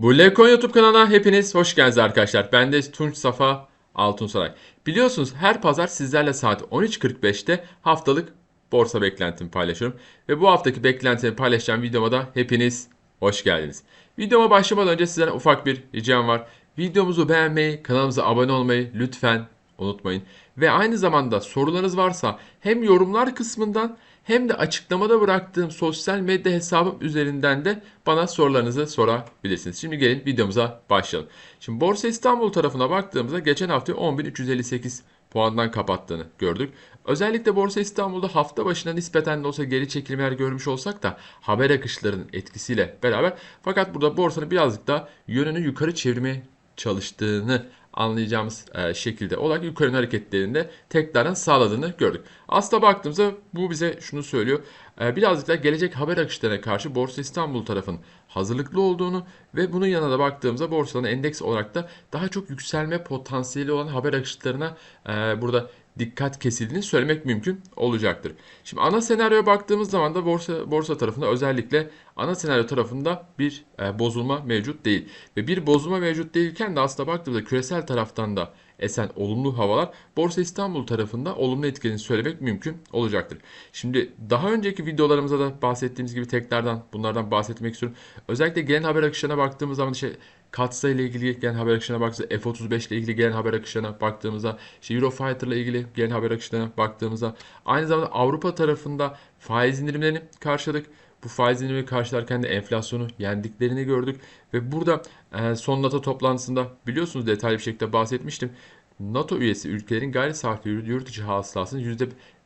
Bu Lekon YouTube kanalına hepiniz hoş geldiniz arkadaşlar. Ben de Tunç Safa Altunsaray. Biliyorsunuz her pazar sizlerle saat 13.45'te haftalık borsa beklentimi paylaşıyorum. Ve bu haftaki beklentimi paylaşacağım videoma da hepiniz hoş geldiniz. Videoma başlamadan önce sizden ufak bir ricam var. Videomuzu beğenmeyi, kanalımıza abone olmayı lütfen unutmayın. Ve aynı zamanda sorularınız varsa hem yorumlar kısmından hem de açıklamada bıraktığım sosyal medya hesabım üzerinden de bana sorularınızı sorabilirsiniz. Şimdi gelin videomuza başlayalım. Şimdi Borsa İstanbul tarafına baktığımızda geçen hafta 10.358 puandan kapattığını gördük. Özellikle Borsa İstanbul'da hafta başına nispeten de olsa geri çekilmeler görmüş olsak da haber akışlarının etkisiyle beraber fakat burada borsanın birazcık da yönünü yukarı çevirmeye çalıştığını anlayacağımız e, şekilde olarak yukarı hareketlerinde tekrardan sağladığını gördük. Aslında baktığımızda bu bize şunu söylüyor. E, birazcık da gelecek haber akışlarına karşı Borsa İstanbul tarafın hazırlıklı olduğunu ve bunun yanına da baktığımızda borsanın endeks olarak da daha çok yükselme potansiyeli olan haber akışlarına e, burada dikkat kesildiğini söylemek mümkün olacaktır. Şimdi ana senaryoya baktığımız zaman da borsa borsa tarafında özellikle ana senaryo tarafında bir e, bozulma mevcut değil. Ve bir bozulma mevcut değilken de aslında baktığımızda küresel taraftan da esen olumlu havalar Borsa İstanbul tarafında olumlu etkilediğini söylemek mümkün olacaktır. Şimdi daha önceki videolarımızda da bahsettiğimiz gibi tekrardan bunlardan bahsetmek istiyorum. Özellikle gelen haber akışlarına baktığımız zaman işte Katsa ile ilgili gelen haber akışlarına baktığımızda F-35 ile ilgili gelen haber akışlarına baktığımızda işte Eurofighter ile ilgili gelen haber akışlarına baktığımızda aynı zamanda Avrupa tarafında faiz indirimlerini karşıladık. Bu faiz indirimi karşılarken de enflasyonu yendiklerini gördük. Ve burada e, son NATO toplantısında biliyorsunuz detaylı bir şekilde bahsetmiştim. NATO üyesi ülkelerin gayri safi yurt içi hasılasının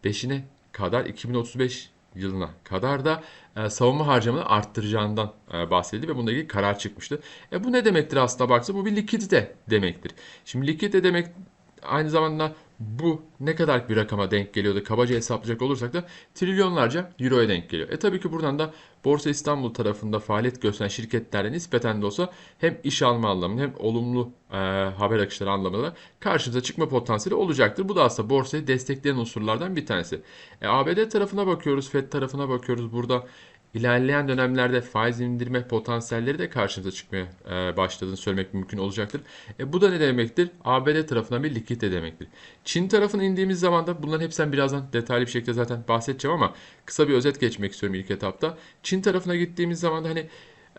%5'ine kadar 2035 yılına kadar da e, savunma harcamalarını arttıracağından e, bahsedildi ve bununla ilgili karar çıkmıştı. E, bu ne demektir aslında baksa bu bir likidite demektir. Şimdi likidite demek aynı zamanda bu ne kadar bir rakama denk geliyordu kabaca hesaplayacak olursak da trilyonlarca euroya denk geliyor. E tabii ki buradan da Borsa İstanbul tarafında faaliyet gösteren şirketlerle nispeten de olsa hem iş alma anlamında hem olumlu e, haber akışları anlamında karşımıza çıkma potansiyeli olacaktır. Bu da aslında borsayı destekleyen unsurlardan bir tanesi. E, ABD tarafına bakıyoruz, FED tarafına bakıyoruz. Burada İlerleyen dönemlerde faiz indirme potansiyelleri de karşımıza çıkmaya e, başladığını söylemek mümkün olacaktır. E, bu da ne demektir? ABD tarafından bir likidite demektir. Çin tarafına indiğimiz zaman da bunların hepsinden birazdan detaylı bir şekilde zaten bahsedeceğim ama kısa bir özet geçmek istiyorum ilk etapta. Çin tarafına gittiğimiz zaman da hani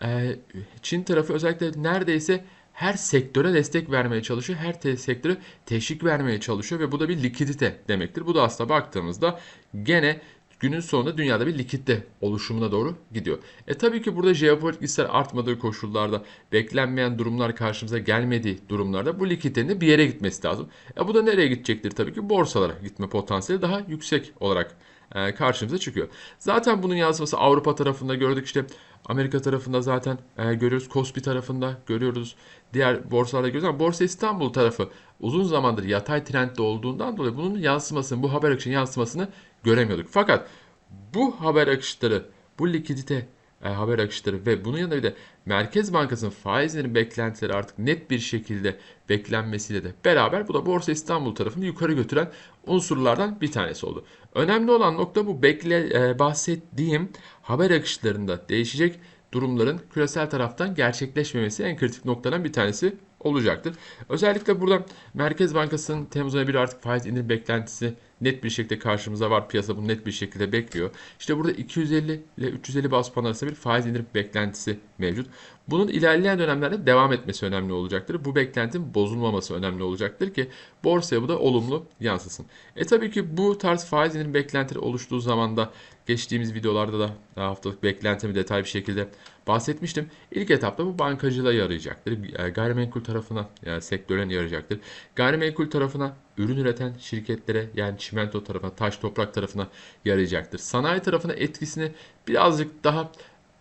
e, Çin tarafı özellikle neredeyse her sektöre destek vermeye çalışıyor. Her te sektöre teşvik vermeye çalışıyor ve bu da bir likidite demektir. Bu da aslında baktığımızda gene günün sonunda dünyada bir likitte oluşumuna doğru gidiyor. E tabii ki burada jeopolitik riskler artmadığı koşullarda beklenmeyen durumlar karşımıza gelmediği durumlarda bu likiditenin bir yere gitmesi lazım. E bu da nereye gidecektir tabii ki borsalara gitme potansiyeli daha yüksek olarak karşımıza çıkıyor. Zaten bunun yansıması Avrupa tarafında gördük işte Amerika tarafında zaten e, görüyoruz. Kospi tarafında görüyoruz. Diğer borsalarda görüyoruz ama Borsa İstanbul tarafı uzun zamandır yatay trendde olduğundan dolayı bunun yansımasını, bu haber akışının yansımasını göremiyorduk. Fakat bu haber akışları, bu likidite e, haber akışları ve bunun yanında bir de Merkez Bankası'nın faizlerin beklentileri artık net bir şekilde beklenmesiyle de beraber bu da Borsa İstanbul tarafını yukarı götüren unsurlardan bir tanesi oldu. Önemli olan nokta bu bekle e, bahsettiğim haber akışlarında değişecek durumların küresel taraftan gerçekleşmemesi en kritik noktadan bir tanesi olacaktır. Özellikle burada Merkez Bankası'nın Temmuz ayı bir artık faiz indirim beklentisi net bir şekilde karşımıza var. Piyasa bunu net bir şekilde bekliyor. İşte burada 250 ile 350 bas puan arasında bir faiz indirim beklentisi mevcut. Bunun ilerleyen dönemlerde devam etmesi önemli olacaktır. Bu beklentinin bozulmaması önemli olacaktır ki borsaya bu da olumlu yansısın. E tabii ki bu tarz faiz indirim beklentileri oluştuğu zaman da geçtiğimiz videolarda da haftalık beklentimi detaylı bir şekilde bahsetmiştim. İlk etapta bu bankacılığa yarayacaktır. E, gayrimenkul tarafına, yani sektörüne yarayacaktır. Gayrimenkul tarafına ürün üreten şirketlere yani çimento tarafına, taş toprak tarafına yarayacaktır. Sanayi tarafına etkisini birazcık daha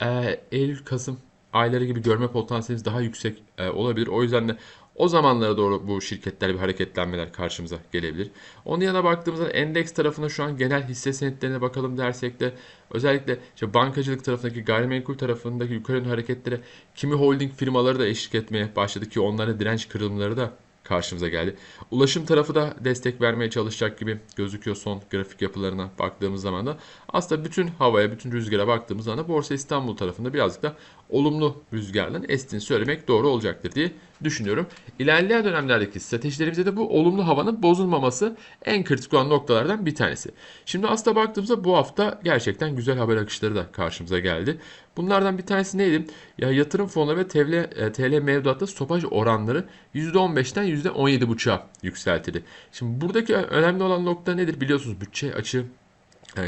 e, Eylül, Kasım ayları gibi görme potansiyelimiz daha yüksek e, olabilir. O yüzden de o zamanlara doğru bu şirketler bir hareketlenmeler karşımıza gelebilir. Onun yanına baktığımızda endeks tarafına şu an genel hisse senetlerine bakalım dersek de özellikle işte bankacılık tarafındaki gayrimenkul tarafındaki yukarı hareketlere kimi holding firmaları da eşlik etmeye başladı ki onlara direnç kırılımları da karşımıza geldi. Ulaşım tarafı da destek vermeye çalışacak gibi gözüküyor son grafik yapılarına baktığımız zaman da. Aslında bütün havaya, bütün rüzgara baktığımız zaman da Borsa İstanbul tarafında birazcık da olumlu rüzgarların estiğini söylemek doğru olacaktır diye düşünüyorum. İlerleyen dönemlerdeki stratejilerimizde de bu olumlu havanın bozulmaması en kritik olan noktalardan bir tanesi. Şimdi aslında baktığımızda bu hafta gerçekten güzel haber akışları da karşımıza geldi. Bunlardan bir tanesi neydi? Ya yatırım fonları ve TL, e, TL mevduatta stopaj oranları %15'ten %17,5'a yükseltildi. Şimdi buradaki önemli olan nokta nedir? Biliyorsunuz bütçe açığı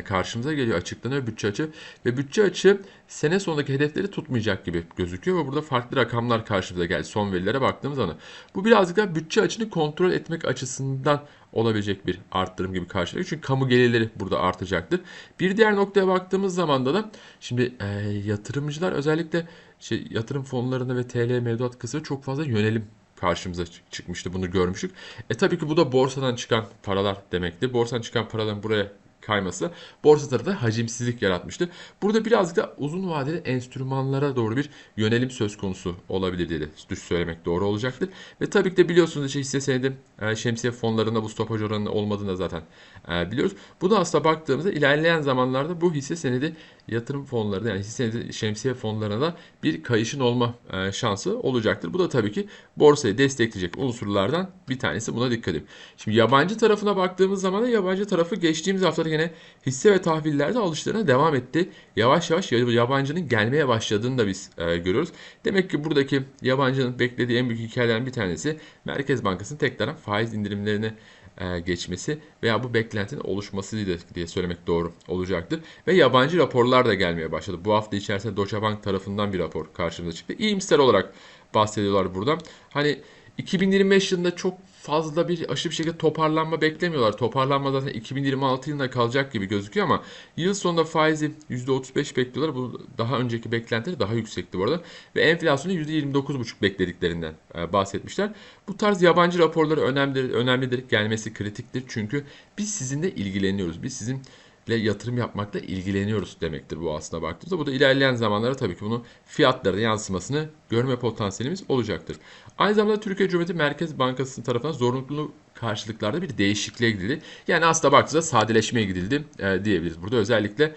karşımıza geliyor açıklanıyor bütçe açı ve bütçe açı sene sonundaki hedefleri tutmayacak gibi gözüküyor ve burada farklı rakamlar karşımıza geldi son verilere baktığımız zaman. Bu birazcık daha bütçe açını kontrol etmek açısından olabilecek bir arttırım gibi karşılıyor. Çünkü kamu gelirleri burada artacaktır. Bir diğer noktaya baktığımız zaman da şimdi e, yatırımcılar özellikle şey, yatırım fonlarında ve TL mevduat kısmı çok fazla yönelim karşımıza çıkmıştı. Bunu görmüştük. E tabii ki bu da borsadan çıkan paralar demekti. Borsadan çıkan paraların buraya kayması borsa tarafında hacimsizlik yaratmıştı. Burada birazcık da uzun vadeli enstrümanlara doğru bir yönelim söz konusu olabilir diye de düş söylemek doğru olacaktır. Ve tabii ki de biliyorsunuz işte hisse senedi e, şemsiye fonlarında bu stopaj oranının olmadığını da zaten e, biliyoruz. Bu da aslında baktığımızda ilerleyen zamanlarda bu hisse senedi yatırım fonları yani hisse senedi şemsiye fonlarına da bir kayışın olma e, şansı olacaktır. Bu da tabii ki borsayı destekleyecek unsurlardan bir tanesi. Buna dikkat edin. Şimdi yabancı tarafına baktığımız zaman da yabancı tarafı geçtiğimiz haftada yine hisse ve tahvillerde alışlarına devam etti. Yavaş yavaş yabancının gelmeye başladığını da biz e, görüyoruz. Demek ki buradaki yabancının beklediği en büyük hikayelerden bir tanesi Merkez Bankası'nın tekrardan faiz indirimlerini e, geçmesi veya bu beklentinin oluşması diye söylemek doğru olacaktır. Ve yabancı raporlar da gelmeye başladı. Bu hafta içerisinde Deutsche Bank tarafından bir rapor karşımıza çıktı. İyimser olarak bahsediyorlar burada. Hani 2025 yılında çok fazla bir aşırı bir şekilde toparlanma beklemiyorlar. Toparlanma zaten 2026 yılında kalacak gibi gözüküyor ama yıl sonunda faizi %35 bekliyorlar. Bu daha önceki beklentileri daha yüksekti bu arada. Ve enflasyonu %29,5 beklediklerinden e, bahsetmişler. Bu tarz yabancı raporları önemlidir, önemlidir. Gelmesi kritiktir. Çünkü biz sizinle ilgileniyoruz. Biz sizin yatırım yapmakla ilgileniyoruz demektir bu aslında baktığımızda. Bu da ilerleyen zamanlara tabii ki bunu fiyatlara yansımasını görme potansiyelimiz olacaktır. Aynı zamanda Türkiye Cumhuriyeti Merkez Bankası tarafından zorunlu karşılıklarda bir değişikliğe gidildi. Yani aslında baktığımızda sadeleşmeye gidildi e, diyebiliriz. Burada özellikle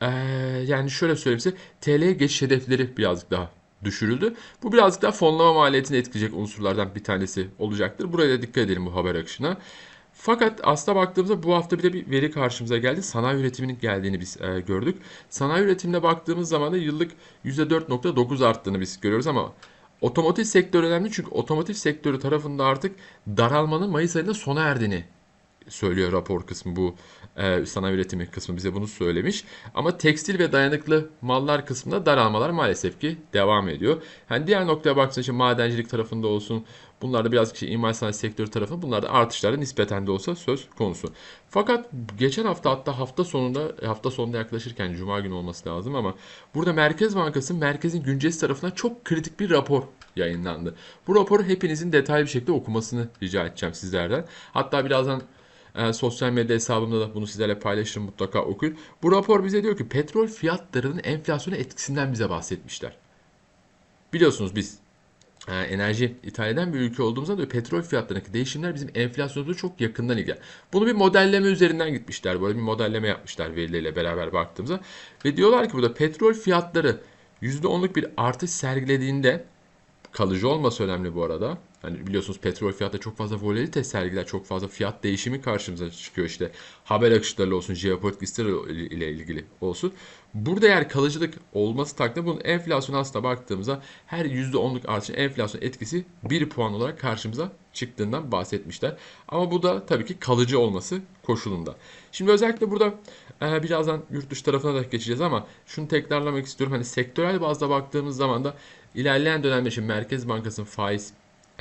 e, yani şöyle söyleyeyim size TL'ye geçiş hedefleri birazcık daha düşürüldü. Bu birazcık daha fonlama maliyetini etkileyecek unsurlardan bir tanesi olacaktır. Buraya da dikkat edelim bu haber akışına. Fakat aslında baktığımızda bu hafta bir de bir veri karşımıza geldi. Sanayi üretiminin geldiğini biz e, gördük. Sanayi üretimine baktığımız zaman da yıllık %4.9 arttığını biz görüyoruz ama otomotiv sektörü önemli çünkü otomotiv sektörü tarafında artık daralmanın Mayıs ayında sona erdiğini söylüyor rapor kısmı bu e, sanayi üretimi kısmı bize bunu söylemiş. Ama tekstil ve dayanıklı mallar kısmında daralmalar maalesef ki devam ediyor. Yani diğer noktaya baktığınızda işte madencilik tarafında olsun bunlarda biraz şey, imal sanayi sektörü tarafı bunlarda artışlarda nispeten de olsa söz konusu. Fakat geçen hafta hatta hafta sonunda hafta sonunda yaklaşırken cuma günü olması lazım ama burada Merkez Bankası merkezin güncesi tarafından çok kritik bir rapor yayınlandı. Bu raporu hepinizin detaylı bir şekilde okumasını rica edeceğim sizlerden. Hatta birazdan e, sosyal medya hesabımda da bunu sizlerle paylaşırım mutlaka okuyun. Bu rapor bize diyor ki petrol fiyatlarının enflasyona etkisinden bize bahsetmişler. Biliyorsunuz biz enerji ithal eden bir ülke olduğumuzda da petrol fiyatlarındaki değişimler bizim enflasyonumuzu çok yakından ilgilen. Bunu bir modelleme üzerinden gitmişler. Böyle bir modelleme yapmışlar verileriyle beraber baktığımızda. Ve diyorlar ki burada petrol fiyatları %10'luk bir artış sergilediğinde kalıcı olması önemli bu arada. Hani biliyorsunuz petrol fiyatı çok fazla volatilite sergiler, çok fazla fiyat değişimi karşımıza çıkıyor işte. Haber akışları olsun, jeopolitik ister ile ilgili olsun. Burada eğer kalıcılık olması takdirde bunun enflasyon aslında baktığımızda her %10'luk artışın enflasyon etkisi 1 puan olarak karşımıza çıktığından bahsetmişler. Ama bu da tabii ki kalıcı olması koşulunda. Şimdi özellikle burada e, birazdan yurt dışı tarafına da geçeceğiz ama şunu tekrarlamak istiyorum. Hani sektörel bazda baktığımız zaman da ilerleyen dönemde şimdi Merkez Bankası'nın faiz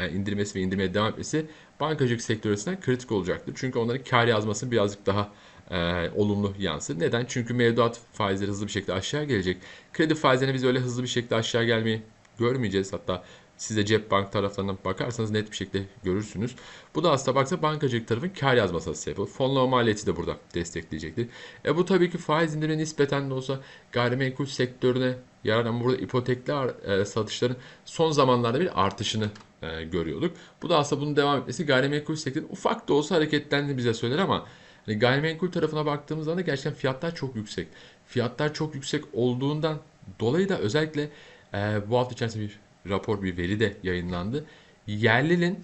indirmesi ve indirmeye devam etmesi bankacılık sektörü açısından kritik olacaktır. Çünkü onların kar yazması birazcık daha e, olumlu yansır. Neden? Çünkü mevduat faizleri hızlı bir şekilde aşağı gelecek. Kredi faizlerine biz öyle hızlı bir şekilde aşağı gelmeyi görmeyeceğiz. Hatta size cep bank taraflarından bakarsanız net bir şekilde görürsünüz. Bu da aslında baksa bankacılık tarafın kar yazması sebep olur. Fonlama maliyeti de burada destekleyecektir. E bu tabii ki faiz indirimi nispeten de olsa gayrimenkul sektörüne yarar ama burada ipotekli e, satışların son zamanlarda bir artışını e, görüyorduk. Bu da aslında bunun devam etmesi gayrimenkul sektörünün ufak da olsa hareketlendi bize söyler ama hani gayrimenkul tarafına baktığımız zaman da gerçekten fiyatlar çok yüksek. Fiyatlar çok yüksek olduğundan dolayı da özellikle e, bu hafta içerisinde bir rapor, bir veri de yayınlandı. Yerlinin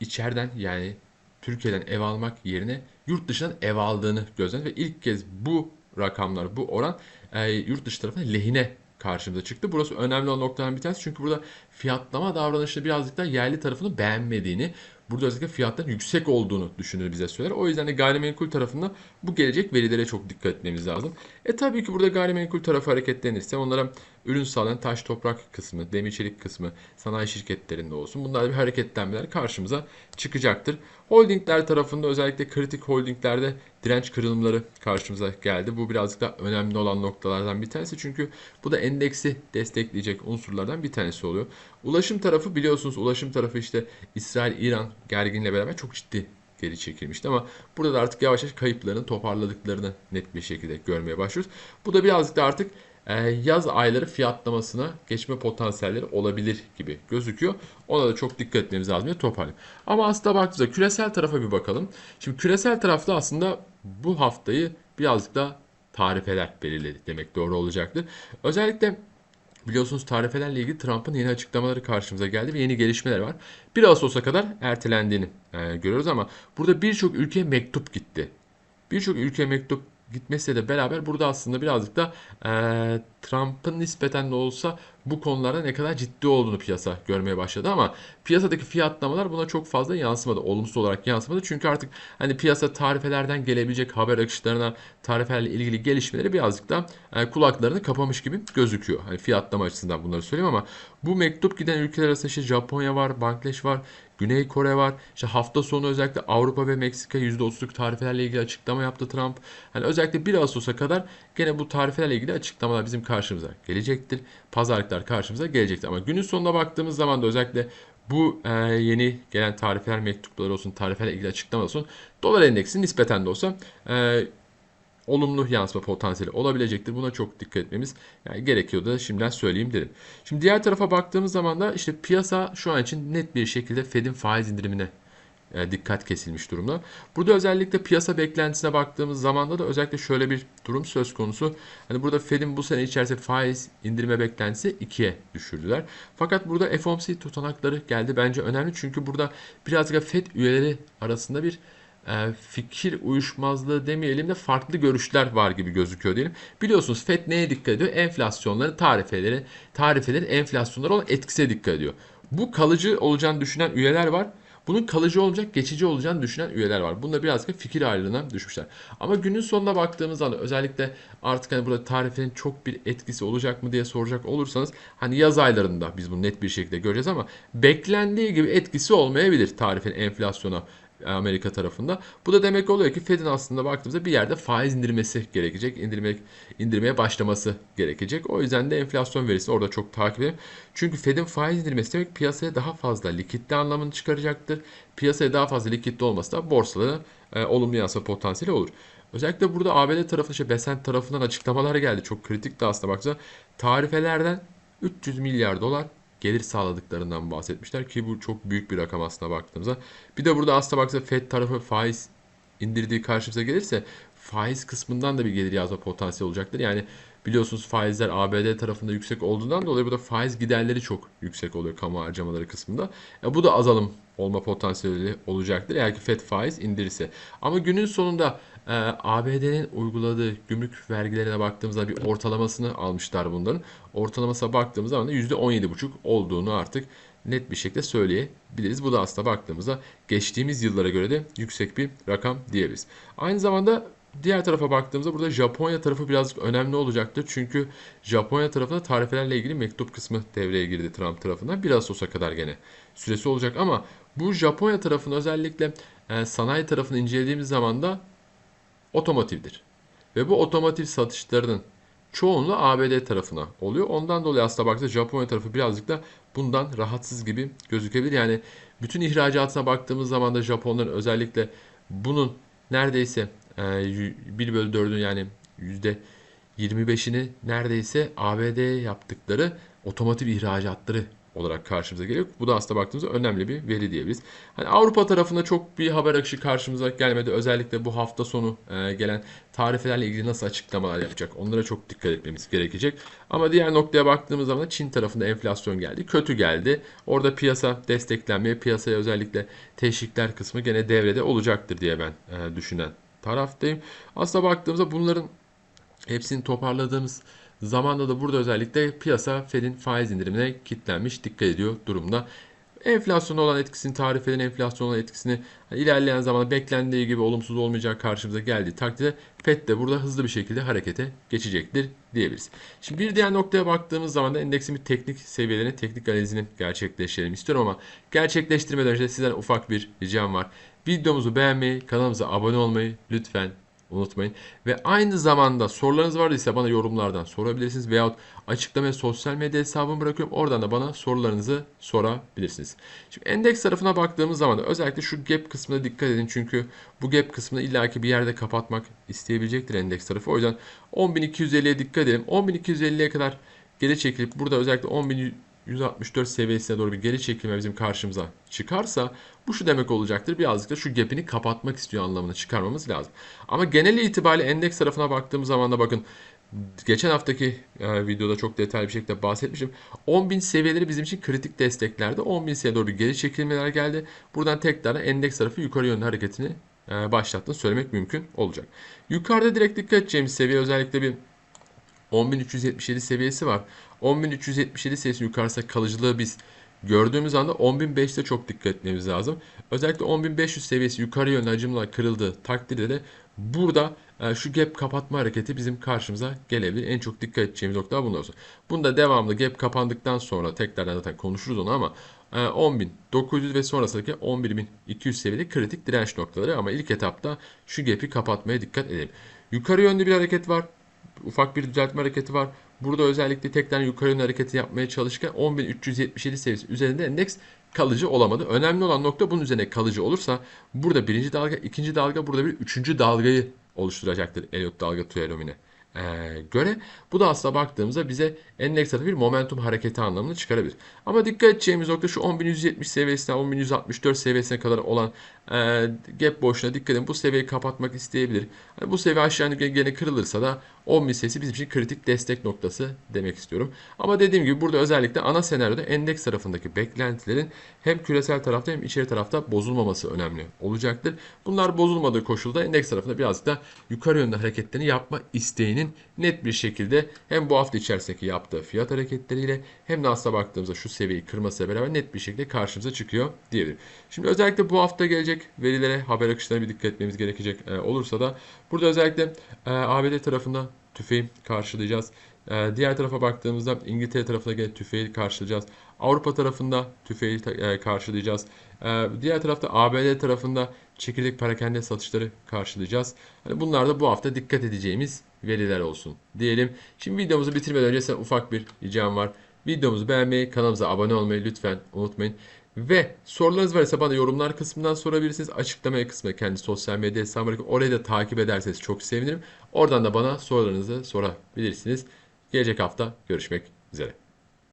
içeriden yani Türkiye'den ev almak yerine yurt dışından ev aldığını gözlemledik ve ilk kez bu rakamlar, bu oran e, yurt dışı tarafına lehine karşımıza çıktı. Burası önemli olan noktadan bir tanesi çünkü burada fiyatlama davranışında birazcık da yerli tarafını beğenmediğini, burada özellikle fiyatların yüksek olduğunu düşünür bize söyler. O yüzden de gayrimenkul tarafında bu gelecek verilere çok dikkat etmemiz lazım. E tabii ki burada gayrimenkul tarafı hareketlenirse onlara ürün sağlayan taş toprak kısmı, demir çelik kısmı, sanayi şirketlerinde olsun. Bunlarda bir hareketlenmeler karşımıza çıkacaktır. Holdingler tarafında özellikle kritik holdinglerde direnç kırılımları karşımıza geldi. Bu birazcık da önemli olan noktalardan bir tanesi. Çünkü bu da endeksi destekleyecek unsurlardan bir tanesi oluyor. Ulaşım tarafı biliyorsunuz ulaşım tarafı işte İsrail-İran gerginle beraber çok ciddi geri çekilmişti ama burada da artık yavaş yavaş kayıpların toparladıklarını net bir şekilde görmeye başlıyoruz. Bu da birazcık da artık yaz ayları fiyatlamasına geçme potansiyelleri olabilir gibi gözüküyor. Ona da çok dikkat etmemiz lazım diye toparlayayım. Ama aslında baktığımızda küresel tarafa bir bakalım. Şimdi küresel tarafta aslında bu haftayı birazcık da tarifeler belirledi demek doğru olacaktır. Özellikle Biliyorsunuz tarifelerle ilgili Trump'ın yeni açıklamaları karşımıza geldi ve yeni gelişmeler var. 1 Ağustos'a kadar ertelendiğini e, görüyoruz ama burada birçok ülkeye mektup gitti. Birçok ülkeye mektup gitmesiyle de beraber burada aslında birazcık da e, Trump'ın nispeten de olsa bu konularda ne kadar ciddi olduğunu piyasa görmeye başladı ama piyasadaki fiyatlamalar buna çok fazla yansımadı. Olumsuz olarak yansımadı. Çünkü artık hani piyasa tarifelerden gelebilecek haber akışlarına, tarifelerle ilgili gelişmeleri birazcık da e, kulaklarını kapamış gibi gözüküyor. Hani fiyatlama açısından bunları söyleyeyim ama bu mektup giden ülkeler arasında işte Japonya var, Bangladeş var, Güney Kore var. İşte hafta sonu özellikle Avrupa ve Meksika %30'luk tarifelerle ilgili açıklama yaptı Trump. Hani özellikle 1 Ağustos'a kadar gene bu tarifelerle ilgili açıklamalar bizim karşımıza gelecektir. Pazarlıklar karşımıza gelecektir. Ama günün sonuna baktığımız zaman da özellikle bu e, yeni gelen tarifeler mektupları olsun, tarifelerle ilgili açıklama olsun, dolar endeksi nispeten de olsa e, olumlu yansıma potansiyeli olabilecektir. Buna çok dikkat etmemiz yani gerekiyor da şimdiden söyleyeyim dedim. Şimdi diğer tarafa baktığımız zaman da işte piyasa şu an için net bir şekilde Fed'in faiz indirimine e, dikkat kesilmiş durumda. Burada özellikle piyasa beklentisine baktığımız zaman da özellikle şöyle bir durum söz konusu. Hani burada Fed'in bu sene içerisinde faiz indirme beklentisi 2'ye düşürdüler. Fakat burada FOMC tutanakları geldi. Bence önemli çünkü burada birazcık Fed üyeleri arasında bir e, fikir uyuşmazlığı demeyelim de farklı görüşler var gibi gözüküyor diyelim. Biliyorsunuz FED neye dikkat ediyor? Enflasyonları, tarifeleri, tarifelerin enflasyonlara olan etkisine dikkat ediyor. Bu kalıcı olacağını düşünen üyeler var. Bunun kalıcı olacak, geçici olacağını düşünen üyeler var. Bunda birazcık fikir ayrılığına düşmüşler. Ama günün sonuna baktığımız zaman özellikle artık hani burada tarifenin çok bir etkisi olacak mı diye soracak olursanız hani yaz aylarında biz bunu net bir şekilde göreceğiz ama beklendiği gibi etkisi olmayabilir tarifin enflasyona Amerika tarafında. Bu da demek oluyor ki Fed'in aslında baktığımızda bir yerde faiz indirmesi gerekecek. İndirmek, indirmeye başlaması gerekecek. O yüzden de enflasyon verisi orada çok takip edelim. Çünkü Fed'in faiz indirmesi demek piyasaya daha fazla likitli anlamını çıkaracaktır. Piyasaya daha fazla likitli olması da borsalara e, olumlu yansıma potansiyeli olur. Özellikle burada ABD tarafı işte Besant tarafından açıklamalar geldi. Çok kritik de aslında baksa tarifelerden 300 milyar dolar gelir sağladıklarından bahsetmişler ki bu çok büyük bir rakam aslında baktığımızda. Bir de burada aslında baksa FED tarafı faiz indirdiği karşımıza gelirse faiz kısmından da bir gelir yazma potansiyeli olacaktır. Yani biliyorsunuz faizler ABD tarafında yüksek olduğundan dolayı burada faiz giderleri çok yüksek oluyor kamu harcamaları kısmında. E bu da azalım olma potansiyeli olacaktır eğer ki FED faiz indirirse. Ama günün sonunda e, ABD'nin uyguladığı gümrük vergilerine baktığımızda bir ortalamasını almışlar bunların. Ortalamasına baktığımız zaman da %17,5 olduğunu artık net bir şekilde söyleyebiliriz. Bu da aslında baktığımızda geçtiğimiz yıllara göre de yüksek bir rakam diyebiliriz. Aynı zamanda diğer tarafa baktığımızda burada Japonya tarafı birazcık önemli olacaktır. Çünkü Japonya tarafında tarifelerle ilgili mektup kısmı devreye girdi Trump tarafından. Biraz Ağustos'a kadar gene süresi olacak ama bu Japonya tarafını özellikle e, sanayi tarafını incelediğimiz zaman da otomotivdir. Ve bu otomotiv satışlarının çoğunluğu ABD tarafına oluyor. Ondan dolayı aslında baktığında Japonya tarafı birazcık da bundan rahatsız gibi gözükebilir. Yani bütün ihracatına baktığımız zaman da Japonların özellikle bunun neredeyse 1 e, bölü 4'ün yani %25'ini neredeyse ABD'ye yaptıkları otomotiv ihracatları olarak karşımıza geliyor. Bu da aslında baktığımızda önemli bir veri diyebiliriz. Hani Avrupa tarafında çok bir haber akışı karşımıza gelmedi. Özellikle bu hafta sonu e, gelen tarifelerle ilgili nasıl açıklamalar yapacak onlara çok dikkat etmemiz gerekecek. Ama diğer noktaya baktığımız zaman Çin tarafında enflasyon geldi. Kötü geldi. Orada piyasa desteklenmeye, piyasaya özellikle teşvikler kısmı gene devrede olacaktır diye ben e, düşünen taraftayım. Aslında baktığımızda bunların hepsini toparladığımız zamanda da burada özellikle piyasa Fed'in faiz indirimine kilitlenmiş dikkat ediyor durumda. Enflasyon olan etkisini, tarif eden enflasyon olan etkisini hani ilerleyen zamanda beklendiği gibi olumsuz olmayacak karşımıza geldiği takdirde FED de burada hızlı bir şekilde harekete geçecektir diyebiliriz. Şimdi bir diğer noktaya baktığımız zaman da endeksin bir teknik seviyelerini, teknik analizini gerçekleştirelim istiyorum ama gerçekleştirmeden önce sizden ufak bir ricam var. Videomuzu beğenmeyi, kanalımıza abone olmayı lütfen unutmayın. Ve aynı zamanda sorularınız vardıysa bana yorumlardan sorabilirsiniz veyahut açıklamaya sosyal medya hesabımı bırakıyorum. Oradan da bana sorularınızı sorabilirsiniz. Şimdi endeks tarafına baktığımız zaman da özellikle şu gap kısmına dikkat edin. Çünkü bu gap kısmını illaki bir yerde kapatmak isteyebilecektir endeks tarafı. O yüzden 10.250'ye dikkat edelim. 10.250'ye kadar geri çekilip burada özellikle 10.000 164 seviyesine doğru bir geri çekilme bizim karşımıza çıkarsa bu şu demek olacaktır. Birazcık da şu gap'ini kapatmak istiyor anlamını çıkarmamız lazım. Ama genel itibariyle endeks tarafına baktığımız zaman da bakın geçen haftaki e, videoda çok detaylı bir şekilde bahsetmişim. 10.000 seviyeleri bizim için kritik desteklerde. 10.000 seviyeye doğru geri çekilmeler geldi. Buradan tekrar endeks tarafı yukarı yönlü hareketini e, başlattığını söylemek mümkün olacak. Yukarıda direkt dikkat edeceğimiz seviye özellikle bir 10.377 seviyesi var. 10.377 seviyesi yukarısa kalıcılığı biz gördüğümüz anda 10.005'te çok dikkat etmemiz lazım. Özellikle 10.500 seviyesi yukarı yönlü hacimler kırıldığı takdirde de burada e, şu gap kapatma hareketi bizim karşımıza gelebilir. En çok dikkat edeceğimiz nokta bunlar olsun. Bunda devamlı gap kapandıktan sonra tekrardan zaten konuşuruz onu ama 10.900 e, ve sonrasındaki 11.200 seviyede kritik direnç noktaları ama ilk etapta şu gap'i kapatmaya dikkat edelim. Yukarı yönlü bir hareket var ufak bir düzeltme hareketi var. Burada özellikle tekrar yukarı yönlü hareketi yapmaya çalışırken 10.377 seviyesi üzerinde endeks kalıcı olamadı. Önemli olan nokta bunun üzerine kalıcı olursa burada birinci dalga, ikinci dalga burada bir üçüncü dalgayı oluşturacaktır Elliott dalga teoremine göre. Bu da aslında baktığımızda bize endeks bir momentum hareketi anlamını çıkarabilir. Ama dikkat edeceğimiz nokta şu 10.170 seviyesinden 10.164 seviyesine kadar olan e, gap boşluğuna dikkat edin. Bu seviyeyi kapatmak isteyebilir. Yani bu seviye aşağı gene kırılırsa da 10.000 seviyesi bizim için kritik destek noktası demek istiyorum. Ama dediğim gibi burada özellikle ana senaryoda endeks tarafındaki beklentilerin hem küresel tarafta hem içeri tarafta bozulmaması önemli olacaktır. Bunlar bozulmadığı koşulda endeks tarafında birazcık da yukarı yönlü hareketlerini yapma isteğinin net bir şekilde hem bu hafta içerisindeki yaptığı fiyat hareketleriyle hem de aslında baktığımızda şu seviyeyi kırmasıyla beraber net bir şekilde karşımıza çıkıyor diyebilirim. Şimdi özellikle bu hafta gelecek verilere, haber akışlarına bir dikkat etmemiz gerekecek e, olursa da burada özellikle e, ABD tarafında tüfeği karşılayacağız. E, diğer tarafa baktığımızda İngiltere tarafına gelen tüfeği karşılayacağız. Avrupa tarafında tüfeği e, karşılayacağız. E, diğer tarafta ABD tarafında çekirdek parakende satışları karşılayacağız. Yani bunlar da bu hafta dikkat edeceğimiz veriler olsun diyelim. Şimdi videomuzu bitirmeden önce size ufak bir ricam var. Videomuzu beğenmeyi, kanalımıza abone olmayı lütfen unutmayın. Ve sorularınız varsa bana yorumlar kısmından sorabilirsiniz. Açıklamaya kısmına kendi sosyal medya hesabımı orayı da takip ederseniz çok sevinirim. Oradan da bana sorularınızı sorabilirsiniz. Gelecek hafta görüşmek üzere.